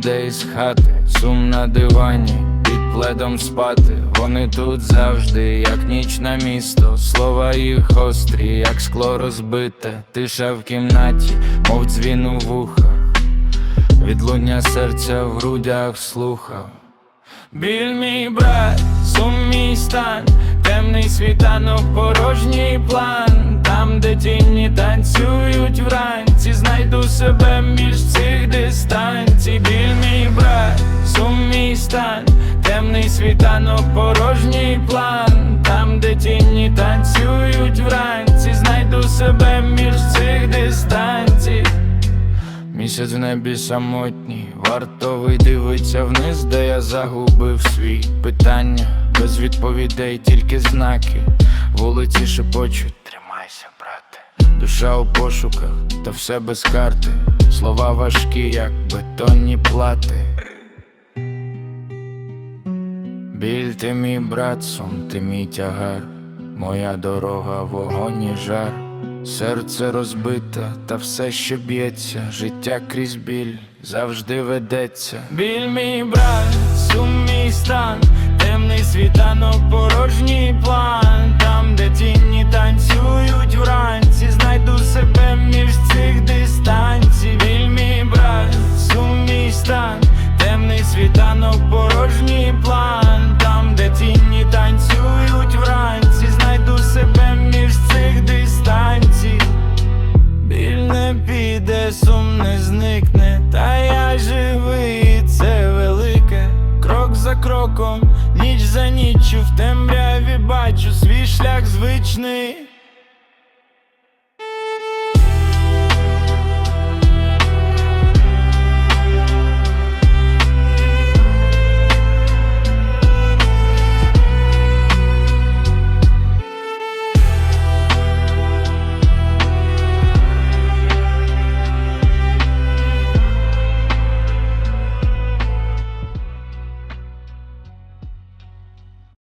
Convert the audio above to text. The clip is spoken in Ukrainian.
іде із хати, сум на дивані, під пледом спати. Вони тут завжди, як нічне місто, слова їх острі, як скло розбите, тиша в кімнаті, мов дзвін у вухах, відлуння серця в грудях слухав. Біль мій брат, сум мій стан, темний світанок, порожній план, там, де тіні танцюють вранці, знайду себе між цих дистанцій. Біль мій брат, сум мій стан, темний світанок, порожній план, там, де тіні танцюють вранці, знайду себе між цих дистанцій. Місяць в небі самотній, вартовий дивиться вниз, де я загубив свій питання, без відповідей, тільки знаки, вулиці шепочуть, тримайся, брате. Душа у пошуках, та все без карти, слова важкі, як бетонні плати. Біль ти мій брат, сум, ти мій тягар, моя дорога, вогонь і жар, серце розбите, та все ще б'ється, життя крізь біль завжди ведеться. Біль мій брат, сум мій стан, світанок, порожній план, там, де тіні танцюють вранці, знайду себе між цих дистанцій. Мій брат, сум мій стан, темний світанок, порожній план, там, де тіні танцюють вранці, знайду себе між цих дистанцій. Біль не піде, сум не зникне, та я живий, це велике. Крок за кроком, ніч за ніччю в темряві бачу свій шлях звичний.